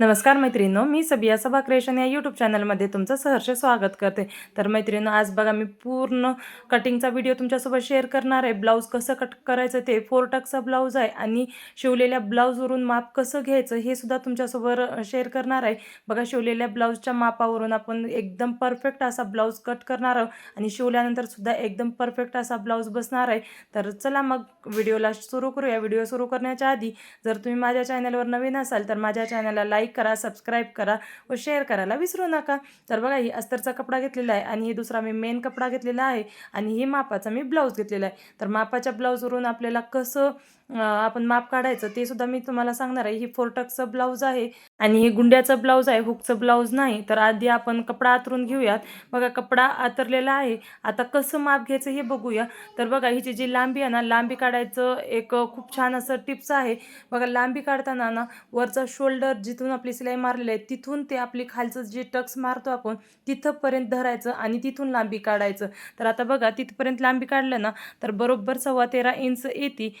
नमस्कार मैत्रिणींनो मी सबिया सभा क्रिएशन या यूट्यूब चॅनलमध्ये तुमचं सहर्ष स्वागत करते. तर मैत्रिणींनो आज बघा मी पूर्ण कटिंगचा व्हिडिओ तुमच्यासोबत शेअर करणार आहे. ब्लाऊज कसं कट करायचं ते फोर टक्सचा ब्लाऊज आहे आणि शिवलेल्या ब्लाऊजवरून माप कसं घ्यायचं हे सुद्धा तुमच्यासोबत शेअर करणार आहे. बघा शिवलेल्या ब्लाऊजच्या मापावरून आपण एकदम परफेक्ट असा ब्लाऊज कट करणार आहोत आणि शिवल्यानंतर सुद्धा एकदम परफेक्ट असा ब्लाऊज बसणार आहे. तर चला मग व्हिडिओला सुरू करूया. व्हिडिओ सुरू करण्याच्या आधी जर तुम्ही माझ्या चॅनलवर नवीन असाल तर माझ्या चॅनलला लाईक करा सबस्क्राईब करा व शेअर करायला विसरू नका. तर बघा ही अस्तरचा कपडा घेतलेला आहे आणि हे दुसरा मी मेन कपडा घेतलेला आहे आणि हे मापाचा मी ब्लाऊज घेतलेला आहे. तर मापाच्या ब्लाऊजवरून आपल्याला कसं आपण माप काढायचं ते सुद्धा मी तुम्हाला सांगणार आहे. ही फोरटकचं ब्लाऊज आहे आणि हे गुंड्याचं ब्लाऊज आहे हुकचं ब्लाऊज नाही. तर आधी आपण कपडा आतरून घेऊयात. बघा कपडा आतरलेला आहे. आता कसं माप घ्यायचं हे बघूया. तर बघा हिची जी लांबी आहे ना लांबी काढायचं एक खूप छान असं टिप्स आहे. बघा लांबी काढताना ना वरचा शोल्डर जिथून आपली सिलाई मारलेली आहे तिथून ते आपली खालचं जे टक्स मारतो आपण तिथंपर्यंत धरायचं आणि तिथून लांबी काढायचं. तर आता बघा तिथपर्यंत लांबी काढलं ना तर बरोबर सव्वा तेरा इंच येते.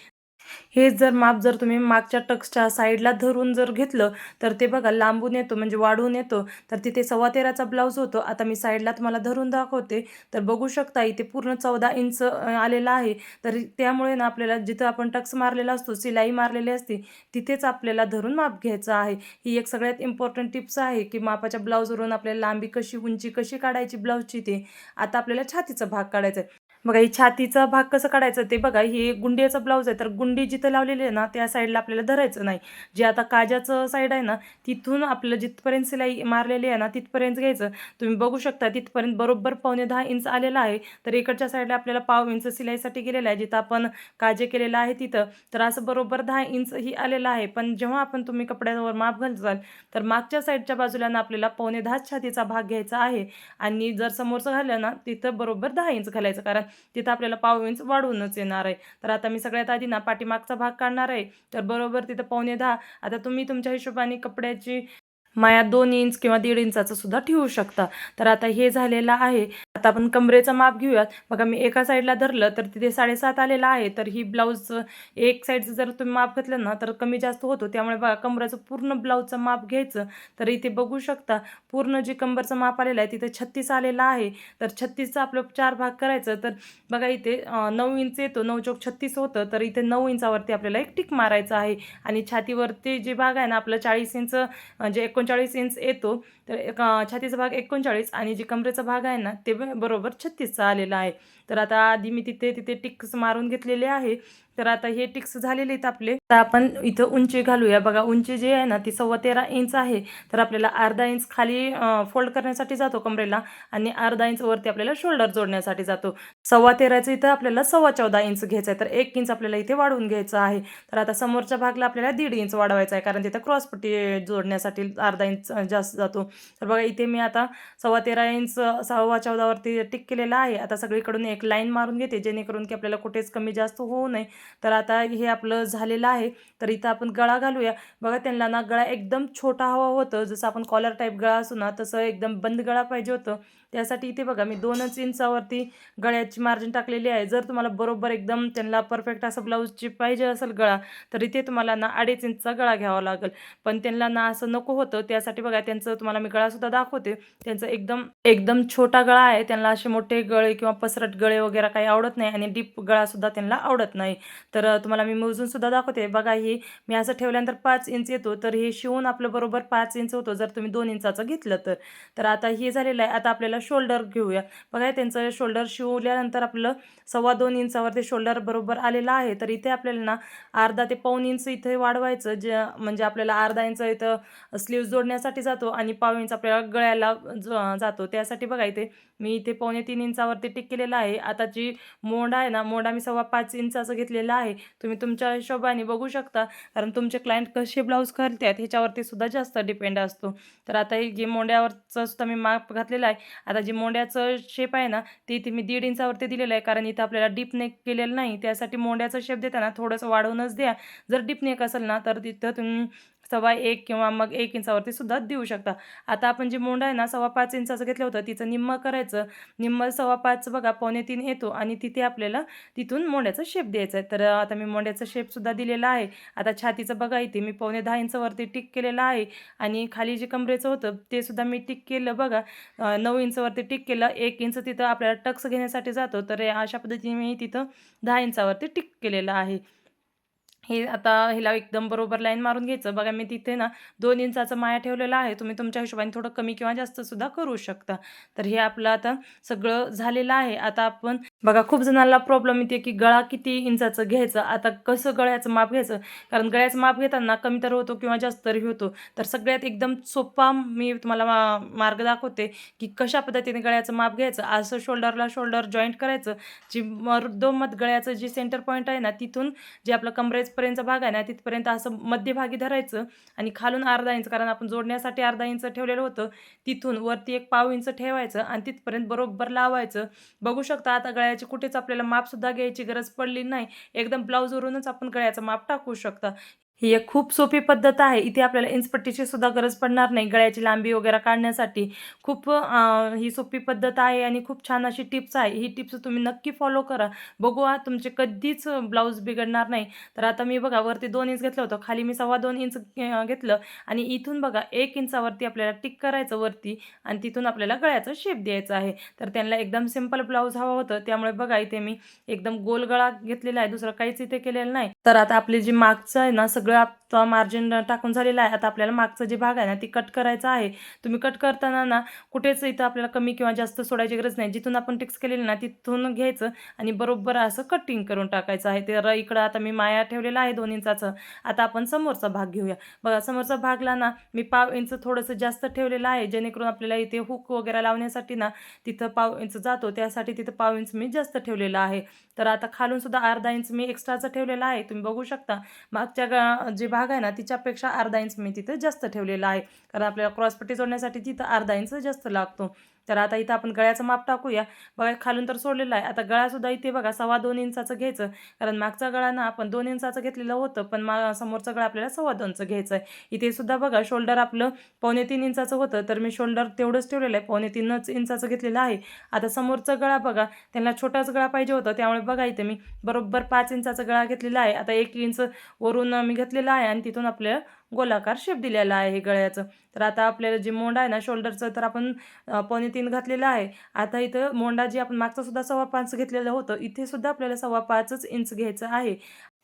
हे जर माप जर तुम्ही मागच्या टक्सच्या साईडला धरून जर घेतलं तर ते बघा लांबून येतो म्हणजे वाढून येतो. तर तिथे सव्वा तेराचा ब्लाऊज होतो. आता मी साईडला तुम्हाला धरून दाखवते. तर बघू शकता इथे पूर्ण चौदा इंच आलेला आहे. तर त्यामुळे ना आपल्याला जिथं आपण टक्स मारलेला असतो सिलाई मारलेली असते तिथेच आपल्याला धरून माप घ्यायचं आहे. ही एक सगळ्यात इम्पॉर्टंट टिप्स आहे की मापाच्या ब्लाऊजवरून आपल्याला लांबी कशी उंची कशी काढायची ब्लाऊजची ते. आता आपल्याला छातीचा भाग काढायचा आहे. बघा ही छातीचा भाग कसं काढायचं ते बघा ही गुंडीचा ब्लाऊज आहे तर गुंडी जिथं लावलेली आहे ना त्या साईडला आपल्याला धरायचं नाही. जे आता काजाचं साईड आहे ना तिथून आपलं जिथपर्यंत सिलाई मारलेली आहे ना तिथपर्यंत घ्यायचं. तुम्ही बघू शकता तिथपर्यंत बरोबर पावणे दहा इंच आलेला आहे तर इकडच्या साईडला आपल्याला पाव इंच सिलाईसाठी गेलेलं आहे. जिथं आपण काजे केलेलं आहे तिथं तर असं बरोबर दहा इंच ही आलेलं आहे. पण जेव्हा आपण तुम्ही कपड्यावर माप घालचाल तर मागच्या साईडच्या बाजूला ना आपल्याला पावणे दहा छातीचा भाग घ्यायचा आहे. आणि जर समोरचं घालं ना तिथं बरोबर दहा इंच घालायचं. कारण तिथं आपल्याला पाव इंच वाढवूनच येणार आहे. तर आता मी सगळ्यात आधी ना पाठीमागचा भाग काढणार आहे. तर बरोबर तिथं पावणे दहा. आता तुम्ही तुमच्या हिशोबाने कपड्याची माया दोन इंच किंवा दीड इंचाचं सुद्धा ठेवू शकता. तर आता हे झालेलं आहे. आता आपण कमरेचं माप घेऊयात. बघा मी एका साईडला धरलं तर तिथे साडेसात आलेलं आहे. तर ही ब्लाऊज एक साईडचं जर तुम्ही माप घेतलं ना तर कमी जास्त होतो. त्यामुळे बघा कमराचं पूर्ण ब्लाऊजचं माप घ्यायचं. तर इथे बघू शकता पूर्ण जे कंबरचं माप आलेलं आहे तिथे छत्तीस आलेलं आहे. तर छत्तीसचा आपलं चार भाग करायचं. तर बघा इथे नऊ इंच येतो. नऊ चौक छत्तीस होतं. तर इथे नऊ इंचावरती आपल्याला एक टिक मारायचं आहे. आणि छातीवरती जे भाग आहे ना आपलं चाळीस इंच जे एकोण एकोणचाळीस इंच येतो तर एक छातीचा भाग एकोणचाळीस आणि जे कमरेचा भाग आहे ना ते बरोबर छत्तीसचा आलेला आहे. तर आता आधी मी तिथे तिथे टिक्स मारून घेतलेले आहे. तर आता हे टिक्स झालेले आहेत आपले. तर आपण इथं उंची घालूया. बघा उंची जी आहे ना ती सव्वा तेरा इंच आहे. तर आपल्याला अर्धा इंच खाली फोल्ड करण्यासाठी जातो कमरेला आणि अर्धा इंच वरती आपल्याला शोल्डर जोडण्यासाठी जातो. सव्वा तेराचं इथं आपल्याला सव्वा चौदा इंच घ्यायचं आहे. तर एक इंच आपल्याला इथे वाढवून घ्यायचं आहे. तर आता समोरच्या भागला आपल्याला दीड इंच वाढवायचा आहे. कारण तिथं क्रॉसपट्टी जोडण्यासाठी अर्धा इंच जास्त जातो. तर बघा इथे मी आता सव्वा तेरा इंच सव्वा चौदावरती टिक केलेला आहे. आता सगळीकडून एक लाईन मारून घेते जेणेकरून की आपल्याला कुठेच कमी जास्त होऊ नये. तर आता हे आपलं झालेलं आहे. तर इथं आपण गळा घालूया. बघा त्यांना ना गळा एकदम छोटा हवा होतं. जसं आपण कॉलर टाईप गळा असू ना तसं एकदम बंद गळा पाहिजे होतं. त्यासाठी इथे बघा मी दोनच इंचावरती गळ्याची मार्जिन टाकलेली आहे. जर तुम्हाला बरोबर एकदम त्यांना परफेक्ट असं ब्लाऊजची पाहिजे असेल गळा तर इथे तुम्हाला ना अडीच इंचचा गळा घ्यावा लागेल. पण त्यांना ना असं नको होतं. त्यासाठी बघा त्यांचं तुम्हाला मी गळासुद्धा दाखवते. त्यांचं एकदम एकदम छोटा गळा आहे. त्यांना असे मोठे गळे किंवा पसरट गळे वगैरे काही आवडत नाही आणि डीप गळासुद्धा त्यांना आवडत नाही. तर तुम्हाला मी मोजूनसुद्धा दाखवते. बघा हे मी असं ठेवल्यानंतर पाच इंच येतो. तर हे शिवून आपलं बरोबर पाच इंच होतो जर तुम्ही दोन इंचाचं घेतलं तर. तर आता हे झालेलं आहे. आता आपल्याला शोल्डर घेऊया. बघा त्यांचं शोल्डर शिवल्यानंतर आपलं सव्वा दोन इंचावरती शोल्डर बरोबर आलेलं आहे. तर इथे आपल्याला ना अर्धा ते पाऊन इंच इथे वाढवायचं जे म्हणजे आपल्याला अर्धा इंच इथं स्लीव्ज जोडण्यासाठी जातो आणि पाव इंच आपल्याला गळ्याला ज- जातो. त्यासाठी बघा इथे मी इथे पावणे तीन इंचावरती टिक केलेलं आहे. आता जी मोंडा आहे ना मोंडा मी सव्वा पाच इंचाचं घेतलेला आहे. तुम्ही तुमच्या हिशोबाने बघू शकता. कारण तुमचे क्लायंट कसे ब्लाऊज करतात ह्याच्यावरती सुद्धा जास्त डिपेंड असतो. तर आता हे जे मोंड्यावरचं सुद्धा मी माप घातलेला आहे. आता जे मोंड्याचं शेप आहे ना ते इथे मी दीड इंचावरती दिलेलं आहे कारण इथं आपल्याला डीप नेक केलेलं नाही. त्यासाठी मोंड्याचा शेप देताना थोडंसं वाढवूनच द्या. जर डीप नेक असेल ना तर तिथं तुम्ही सव्वा एक किंवा मग एक इंचावरती सुद्धा देऊ शकता. आता आपण जे मोंड आहे ना सव्वा पाच इंचाचं घेतलं होतं तिचं निम्म करायचं. निम्म सव्वा पाच बघा पावणे तीन येतो आणि तिथे आपल्याला तिथून मोंड्याचा शेप द्यायचा आहे तर आता मी मोंड्याचा शेपसुद्धा दिलेला आहे. आता छातीचं बघा इथे मी पावणे दहा इंचावरती टिक केलेलं आहे. आणि खाली जे कमरेचं होतं ते सुद्धा मी टिक केलं बघा. नऊ इंचावरती टिक केलं. एक इंच तिथं आपल्याला टक्स घेण्यासाठी जातो. तर अशा पद्धतीने मी तिथं दहा इंचावरती टिक केलेलं आहे. हे आता हिला एकदम बरोबर लाईन मारून घ्यायचं. बघा मी तिथे ना दोन इंचाचा माया ठेवलेला आहे. तुम्ही तुमच्या हिशोबाने थोडं कमी किंवा जास्त सुद्धा करू शकता. तर हे आपलं आता सगळं झालेलं आहे. आता आपण बघा खूप जणांना प्रॉब्लेम येते की गळा किती इंचाचं घ्यायचं? आता कसं गळ्याचं माप घ्यायचं? कारण गळ्याचं माप घेताना कमी तर होतो किंवा जास्त तरी होतो. तर सगळ्यात एकदम सोपा मी तुम्हाला मा मार्ग दाखवते की कशा पद्धतीने गळ्याचं माप घ्यायचं? असं शोल्डरला शोल्डर जॉईंट करायचं. जी मर्दोमत गळ्याचं जे सेंटर पॉईंट आहे ना तिथून जे आपलं कमरेजपर्यंतचा भाग आहे ना तिथपर्यंत असं मध्यभागी धरायचं आणि खालून अर्धा इंच कारण आपण जोडण्यासाठी अर्धा इंच ठेवलेलं होतं तिथून वरती एक पाव इंच ठेवायचं आणि तिथपर्यंत बरोबर लावायचं. बघू शकता आता गळ्या गळ्याची कुठेच आपल्याला मापसुद्धा घ्यायची गरज पडली नाही. एकदम ब्लाऊजवरूनच आपण गळ्याचं माप टाकू शकता. ही एक खूप सोपी पद्धत आहे. इथे आपल्याला इंचपट्टीची सुद्धा गरज पडणार नाही. गळ्याची लांबी वगैरे काढण्यासाठी खूप ही सोपी पद्धत आहे आणि खूप छान अशी टिप्स आहे. ही टिप्स तुम्ही नक्की फॉलो करा. बघू आ तुमचे कधीच ब्लाऊज बिघडणार नाही. तर आता मी बघा वरती दोन इंच घेतलं होतं. खाली मी सव्वा दोन इंच घेतलं आणि इथून बघा एक इंचावरती आपल्याला टिक करायचं वरती आणि तिथून आपल्याला गळ्याचा शेप द्यायचा आहे. तर त्यांना एकदम सिंपल ब्लाऊज हवा होतं. त्यामुळे बघा इथे मी एकदम गोल गळा घेतलेला आहे. दुसरं काहीच इथे केलेलं नाही. तर आता आपली जी मागचं आहे ना सगळं आता मार्जिन टाकून झालेलं आहे. आता आपल्याला मागचा जे भाग आहे ना ती कट करायचा आहे. तुम्ही कट करताना ना कुठेच इथं आपल्याला कमी किंवा जास्त सोडायची गरज नाही. जिथून आपण टिक्स केलेली ना तिथून घ्यायचं आणि बरोबर असं कटिंग करून टाकायचं आहे. तर इकडं आता मी माया ठेवलेला आहे दोन इंचाचं आता आपण समोरचा भाग घेऊया. बघा समोरचा भागला ना मी पाव इंच थोडंसं जास्त ठेवलेलं आहे. जेणेकरून आपल्याला इथे हुक वगैरे लावण्यासाठी ना तिथं पाव इंच जातो. त्यासाठी तिथं पाव इंच मी जास्त ठेवलेलं आहे. तर आता खालूनसुद्धा अर्धा इंच मी एक्स्ट्राचं ठेवलेलं आहे. तुम्ही बघू शकता. मागच्या जे भाग आहे ना तिच्यापेक्षा अर्धा इंच मी तिथं जास्त ठेवलेला आहे. कारण आपल्याला क्रॉसपट्टी जोडण्यासाठी तिथं अर्धा इंच जास्त लागतो. तर आता इथं आपण गळ्याचं माप टाकूया. बघा खालून तर सोडलेलं आहे. आता गळासुद्धा इथे बघा सव्वा दोन इंचाचं घ्यायचं. कारण मागचा गळा ना आपण दोन इंचाचं घेतलेलं होतं पण मा समोरचा गळा आपल्याला सव्वा दोनचं घ्यायचं आहे इथे सुद्धा बघा शोल्डर आपलं पावणे तीन इंचाचं होतं. तर मी शोल्डर तेवढंच ठेवलेलं आहे. पावणे तीनच इंचाचं घेतलेलं आहे. आता समोरचा गळा बघा त्यांना छोटाच गळा पाहिजे होता. त्यामुळे बघा इथे मी बरोबर पाच इंचाचा गळा घेतलेला आहे. आता एक इंच वरून मी घेतलेला आहे आणि तिथून आपल्याला गोलाकार शेप दिलेला आहे गळ्याचं. तर आता आपल्याला जे मोंडा आहे ना शोल्डरचं तर आपण अं, पावणे तीन घातलेलं आहे. आता इथं मोंडा जी आपण मागचा सुद्धा सव्वा पाच घेतलेलं होतं इथे सुद्धा आपल्याला सव्वा पाचच इंच घ्यायचं आहे.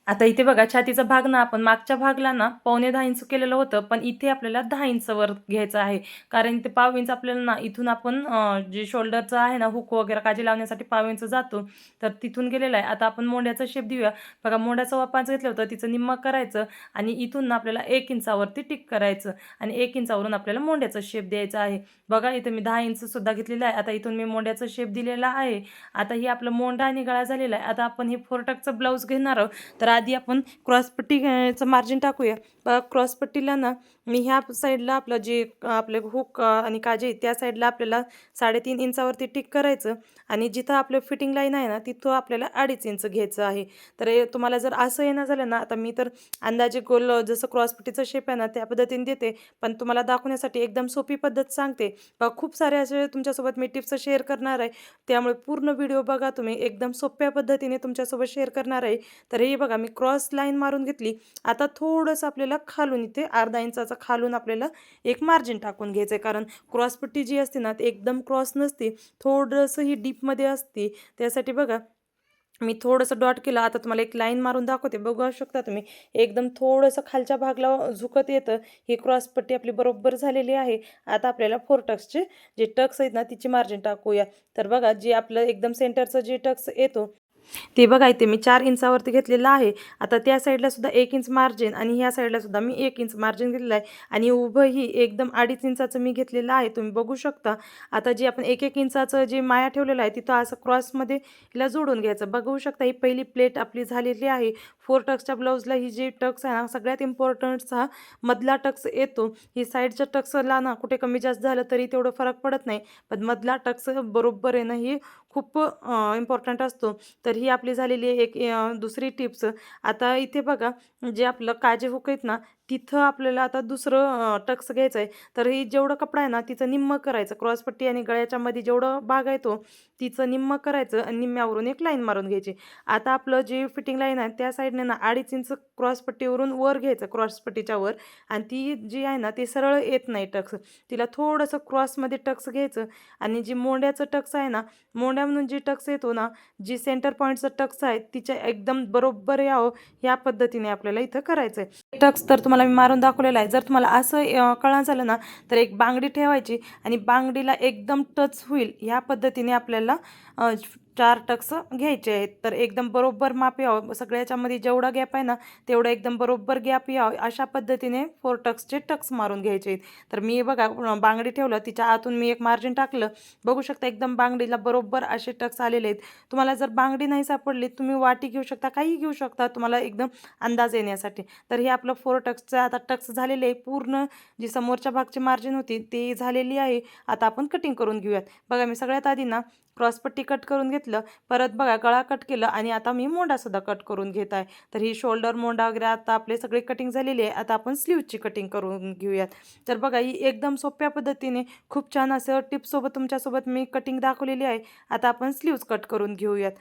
आता इथे बघा छातीचा भाग ना आपण मागच्या भागला ना पावणे दहा इंच केलेलं होतं पण इथे आपल्याला दहा इंचवर घ्यायचं आहे. कारण इथे पाव इंच आपल्याला ना इथून आपण जे शोल्डरचं आहे ना हुक वगैरे काजी लावण्यासाठी पाव इंच जातो. तर तिथून गेलेलं आहे. आता आपण मोंड्याचा शेप देऊया. बघा मोंड्याचं वापाच पाच घेतलं होतं तिचं निम्मा करायचं आणि इथून ना आपल्याला एक इंचावरती टिक करायचं आणि एक इंचावरून आपल्याला मोंड्याचा शेप द्यायचा आहे. बघा इथं मी दहा इंचसुद्धा घेतलेला घेतलेलं आहे. आता इथून मी मोंड्याचा शेप दिलेला आहे. आता ही आपलं मोंडा आणि गळा झालेला आहे. आता आपण हे फोरटकचं ब्लाऊज घेणार आहोत. तर आधी आपण क्रॉसपट्टीचं मार्जिन टाकूया. क्रॉसपट्टीला ना मी ह्या साईडला आपलं जे आपले हुक आणि काजे त्या साईडला आपल्याला साडेतीन इंचावरती टिक करायचं. आणि जिथं आपलं फिटिंग लाईन आहे ना तिथं आपल्याला अडीच इंच घ्यायचं आहे. तर हे तुम्हाला जर असं येणं झालं ना आता मी तर अंदाजे गोल जसं क्रॉसपट्टीचं शेप आहे ना त्या पद्धतीने देते. पण तुम्हाला दाखवण्यासाठी एकदम सोपी पद्धत सांगते. खूप सारे असे तुमच्यासोबत मी टिप्स शेअर करणार आहे. त्यामुळे पूर्ण व्हिडिओ बघा तुम्ही. एकदम सोप्या पद्धतीने तुमच्यासोबत शेअर करणार आहे. तर हे बघा मी क्रॉस लाईन मारून घेतली. आता थोडंसं आपल्याला खालून इथे अर्धा इंचाचा खालून आपल्याला एक मार्जिन टाकून घ्यायचं आहे कारण क्रॉसपट्टी जी असते ना ती एकदम क्रॉस नसते. थोडंसं ही डीपमध्ये असते. त्यासाठी बघा मी थोडंसं डॉट केलं. आता तुम्हाला एक लाईन मारून दाखवते. बघू शकता तुम्ही. एकदम थोडंसं खालच्या भागला झुकत येतं. ही क्रॉसपट्टी आपली बरोबर झालेली आहे. आता आपल्याला फोर टक्सचे जे टक्स आहेत ना तिची मार्जिन टाकूया. तर बघा जे आपलं एकदम सेंटरचं जे टक्स येतो ते बघा इथे मी चार इंचावरती घेतलेलं आहे. आता त्या साईडला सुद्धा एक इंच मार्जिन आणि ह्या साईडला सुद्धा मी एक इंच मार्जिन घेतलेलं आहे. आणि उभंही एकदम अडीच इंचाचं मी घेतलेलं आहे. तुम्ही बघू शकता. आता जे आपण एक एक इंचाचं जे माया ठेवलेलं आहे तिथं असं क्रॉसमध्ये हिला जोडून घ्यायचं. बघू शकता ही पहिली प्लेट आपली झालेली आहे. फोर टक्सच्या ब्लाऊजला ही जी टक्स आहे ना सगळ्यात इम्पॉर्टंट हा मधला टक्स येतो. ही साईडच्या टक्सला ना कुठे कमी जास्त झालं तरी तेवढं फरक पडत नाही. पण मधला टक्स बरोबर आहे ना ही खूप इम्पॉर्टंट असतो. तर ही आपली झालेली आहे एक दुसरी टिप्स. आता इथे बघा जे आपलं काजे हुक आहेत ना तिथं आपल्याला आता दुसरं टक्स घ्यायचं आहे तर ही जेवढं कपडा आहे ना तिचं निम्म करायचं. क्रॉसपट्टी आणि गळ्याच्या मध्ये जेवढं भाग आहे तो तिचं निम्म करायचं आणि निम्म्यावरून एक लाईन मारून घ्यायची. आता आपलं जे फिटिंग लाईन आहे त्या साईडने ना अडीच इंच क्रॉसपट्टीवरून वर घ्यायचं क्रॉसपट्टीच्या वर. आणि ती जी आहे ना ती सरळ येत नाही टक्स. तिला थोडंसं क्रॉसमध्ये टक्स घ्यायचं आणि जी मोंड्याचं टक्स आहे ना मोंड्या म्हणून जी टक्स येतो ना जी सेंटर पॉईंटचं टक्स आहे तिच्या एकदम बरोबर यावं या पद्धतीने आपल्याला इथं करायचं आहे टक्स तर तुम्हाला मी मारून दाखवलेलं आहे. जर तुम्हाला असं कळा झालं ना तर एक बांगडी ठेवायची आणि बांगडीला एकदम टच होईल ह्या पद्धतीने आपल्याला चार टक्स घ्यायचे आहेत. तर एकदम बरोबर माप यावं. सगळ्याच्यामध्ये जेवढा गॅप आहे ना तेवढा एकदम बरोबर गॅप यावं. अशा पद्धतीने फोर टक्सचे टक्स मारून घ्यायचे आहेत. तर मी बघा बांगडी ठेवलं. तिच्या आतून मी एक मार्जिन टाकलं. बघू शकता एकदम बांगडीला बरोबर असे टक्स आलेले आहेत. तुम्हाला जर बांगडी नाही सापडली तुम्ही वाटी घेऊ शकता काही घेऊ शकता तुम्हाला एकदम अंदाज येण्यासाठी. तर हे आपलं फोर टक्सचं आता टक्स झालेले आहे. पूर्ण जी समोरच्या भागची मार्जिन होती ती झालेली आहे. आता आपण कटिंग करून घेऊयात. बघा मी सगळ्यात आधी ना क्रॉसपट्टी कट करून घेतलं परत बघा गळा कट केलं आणि आता मी मोंडासुद्धा कट करून घेत आहे. तर ही शोल्डर मोंडा वगैरे आता आपले सगळे कटिंग झालेली आहे. आता आपण स्लीवची कटिंग करून घेऊयात. तर बघा ही एकदम सोप्या पद्धतीने खूप छान असं टिप्ससोबत तुमच्यासोबत मी कटिंग दाखवलेली आहे. आता आपण स्लीव्ज कट करून घेऊयात.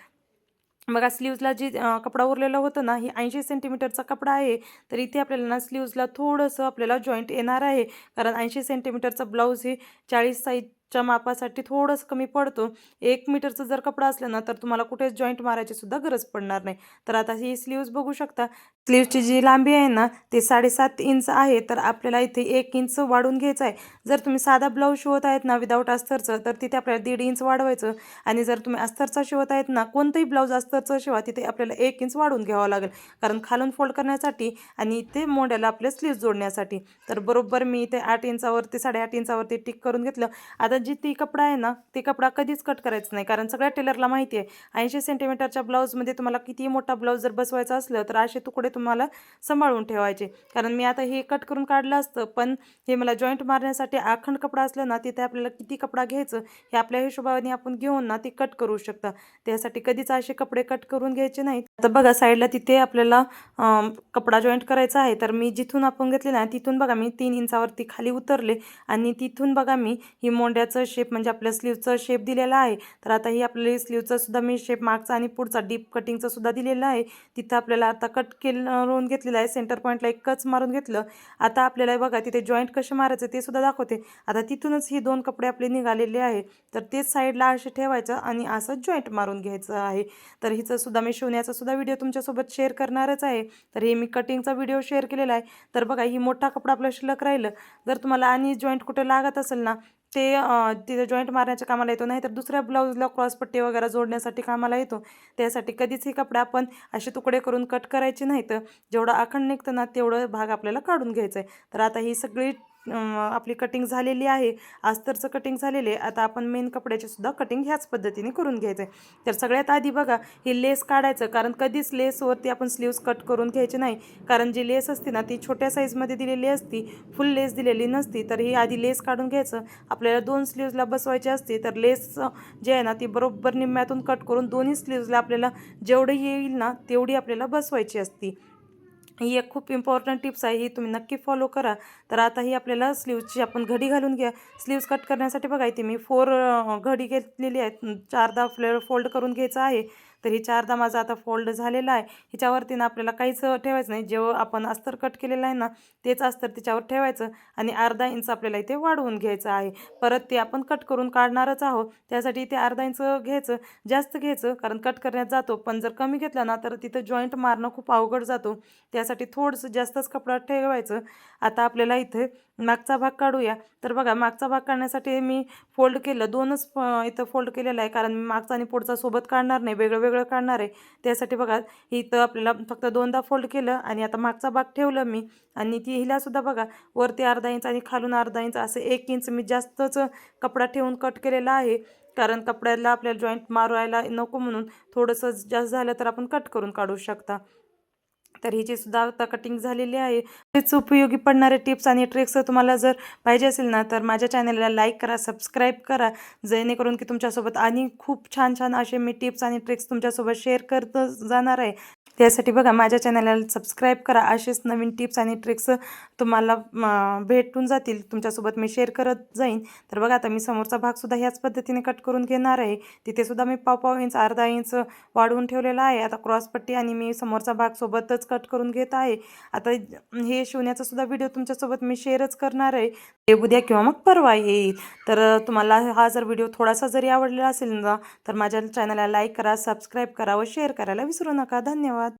बघा स्लीव्जला जी कपडा उरलेला होता ना ही ऐंशी सेंटीमीटरचा कपडा आहे. तर इथे आपल्याला ना स्लीव्जला थोडंसं आपल्याला जॉईंट येणार आहे. कारण ऐंशी सेंटीमीटरचा ब्लाऊज हे चाळीस साईज च्या मापासाठी थोडंसं कमी पडतो. एक मीटरचं जर कपडा असलं ना तर तुम्हाला कुठेच जॉईंट मारायची सुद्धा गरज पडणार नाही. तर आता ही स्लीव्ज बघू शकता. स्लीवची जी लांबी आहे ना ते साडेसात इंच आहे. तर आपल्याला इथे एक इंच वाढून घ्यायचं आहे. जर तुम्ही साधा ब्लाऊज शिवत आहेत ना विदाऊट अस्तरचं तर तिथे आपल्याला दीड इंच वाढवायचं. आणि जर तुम्ही अस्तरचा शिवत आहेत ना कोणतंही ब्लाऊज अस्तरचं शिवा तिथे आपल्याला एक इंच वाढवून घ्यावं लागेल. कारण खालून फोल्ड करण्यासाठी आणि इथे मोड्याला आपले स्लीव्ज जोडण्यासाठी. तर बरोबर मी इथे आठ इंचावरती साडेआठ इंचावरती टिक करून घेतलं. आता जी ती कपडा आहे ना ते कपडा कधीच कट करायचं नाही. कारण सगळ्या टेलरला माहिती आहे ऐंशी सेंटीमीटरच्या ब्लाऊजमध्ये तुम्हाला कितीही मोठा ब्लाऊज जर बसवायचा असलं तर असे तुकडे तुम्हाला सांभाळून ठेवायचे. कारण मी आता हे कट करून काढलं असतं पण हे मला जॉईंट मारण्यासाठी आखंड कपडा असलं ना तिथे आपल्याला किती कपडा घ्यायचं हे आपल्या हिशोबाने आपण घेऊन ना ती कट करू शकता. त्यासाठी कधीच असे कपडे कट करून घ्यायचे नाहीत. आता बघा साईडला तिथे आपल्याला कपडा जॉईंट करायचा आहे. तर मी जिथून आपण घेतले ना तिथून बघा मी तीन इंचावरती खाली उतरले आणि तिथून बघा मी ही याचं शेप म्हणजे आपल्या स्लीवचं शेप दिलेला आहे. तर आता ही आपल्याला स्लीवचं सुद्धा मी शेप मागचा आणि पुढचा डीप कटिंगचा सुद्धा दिलेला आहे. तिथं आपल्याला आता कट केलं घेतलेलं आहे. सेंटर पॉईंटला एक कच मारून घेतलं. आता आपल्याला बघा तिथे जॉईंट कसे मारायचं ते सुद्धा दाखवते. आता तिथूनच ही दोन कपडे आपले निघालेले आहे तर तेच साईडला असे ठेवायचं आणि असं जॉईंट मारून घ्यायचं आहे. तर हिचं सुद्धा मी शिवण्याचा सुद्धा व्हिडिओ तुमच्यासोबत शेअर करणारच आहे. तर हे मी कटिंगचा व्हिडिओ शेअर केलेला आहे. तर बघा ही मोठा कपडा आपला शिल्लक राहिलं. जर तुम्हाला आणि जॉईंट कुठे लागत असेल ना ते तिथे जॉईंट मारण्याच्या कामाला येतो. नाही तर दुसऱ्या ब्लाऊजला क्रॉसपट्टी वगैरे जोडण्यासाठी कामाला येतो. त्यासाठी कधीच हे कपडे आपण असे तुकडे करून कट करायचे नाही तर जेवढं आखण निघतं ना तेवढं भाग आपल्याला काढून घ्यायचा आहे तर आता ही सगळी आपली कटिंग झालेली आहे. अस्तरचं कटिंग झालेले आहे. आता आपण मेन कपड्याची सुद्धा कटिंग ह्याच पद्धतीने करून घ्यायचं आहे तर सगळ्यात आधी बघा ही लेस काढायचं. कारण कधीच लेसवरती आपण स्लीव्स कट करून घ्यायचे नाही. कारण जी लेस असते ना ती छोट्या साईजमध्ये दिलेली असती फुल लेस दिलेली नसती तर ही आधी लेस काढून घ्यायचं. आपल्याला दोन स्लीव्जला बसवायची असते तर लेस जे आहे ना ती बरोबर निम्म्यातून कट करून दोन्ही स्लीव्जला आपल्याला जेवढी येईल ना तेवढी आपल्याला बसवायची असती. ही एक खूप इम्पॉर्टंट टिप्स आहे ही तुम्ही नक्की फॉलो करा. तर आता ही आपल्याला स्लीवची आपण घडी घालून घ्या. स्लीव्ज कट करण्यासाठी बघा इथे मी फोर घडी घेतलेली आहे चारदा फ्ले फोल्ड करून घ्यायचं आहे. तर ही चारदा माझा आता फोल्ड झालेला आहे. हिच्यावरती ना आपल्याला काहीच ठेवायचं नाही. जेव्हा आपण अस्तर कट केलेलं आहे ना तेच अस्तर तिच्यावर ठेवायचं आणि अर्धा इंच आपल्याला इथे वाढवून घ्यायचं आहे. परत ते आपण कट करून काढणारच आहोत. त्यासाठी इथे अर्धा इंच घ्यायचं जास्त घ्यायचं कारण कट करण्यात जातो. पण जर कमी घेतलं ना तर तिथं जॉईंट मारणं खूप अवघड जातो. त्यासाठी थोडंसं जास्तच कपडा ठेवायचं. आता आपल्याला इथे मागचा भाग काढूया. तर बघा मागचा भाग काढण्यासाठी मी फोल्ड केलं. दोनच इथं फोल्ड केलेलं आहे. कारण मी मागचा आणि पुढचा सोबत काढणार नाही. वेगळं वेगळं काढणार आहे. त्यासाठी बघा इथं आपल्याला फक्त दोनदा फोल्ड केलं आणि आता मागचा भाग ठेवलं मी. आणि ती हिलासुद्धा बघा वरती अर्धा इंच आणि खालून अर्धा इंच असं एक इंच मी जास्तच कपडा ठेवून कट केलेला आहे. कारण कपड्याला आपल्याला जॉईंट मारायला नको म्हणून थोडंसं जास्त झालं तर आपण कट करून काढू शकता. तर हिची सुद्धा आता कटिंग झालेली आहे तेच उपयोगी पडणारे टिप्स आणि ट्रिक्स तुम्हाला जर पाहिजे असेल ना तर माझ्या चॅनलला लाईक करा सबस्क्राईब करा जेणेकरून की तुमच्यासोबत आणि खूप छान छान असे मी टिप्स आणि ट्रिक्स तुमच्यासोबत शेअर करत जाणार आहे. यासाठी बघा माझ्या चॅनलला सबस्क्राईब करा. असेच नवीन टिप्स आणि ट्रिक्स तुम्हाला भेटून जातील. तुमच्यासोबत मी शेअर करत जाईन. तर बघा आता मी समोरचा भागसुद्धा ह्याच पद्धतीने कट करून घेणार आहे. तिथेसुद्धा मी पाव पाव इंच अर्धा इंच वाढवून ठेवलेला आहे. आता क्रॉसपट्टी आणि मी समोरचा भाग सोबतच कट करून घेत आहे. आता हे शिवण्याचा सुद्धा व्हिडिओ तुमच्यासोबत मी शेअरच करणार आहे. ते उद्या किंवा मग परवा येईल. तर तुम्हाला हा जर व्हिडिओ थोडासा जरी आवडलेला असेल ना तर माझ्या चॅनलला लाईक करा सबस्क्राईब करा व शेअर करायला विसरू नका. धन्यवाद.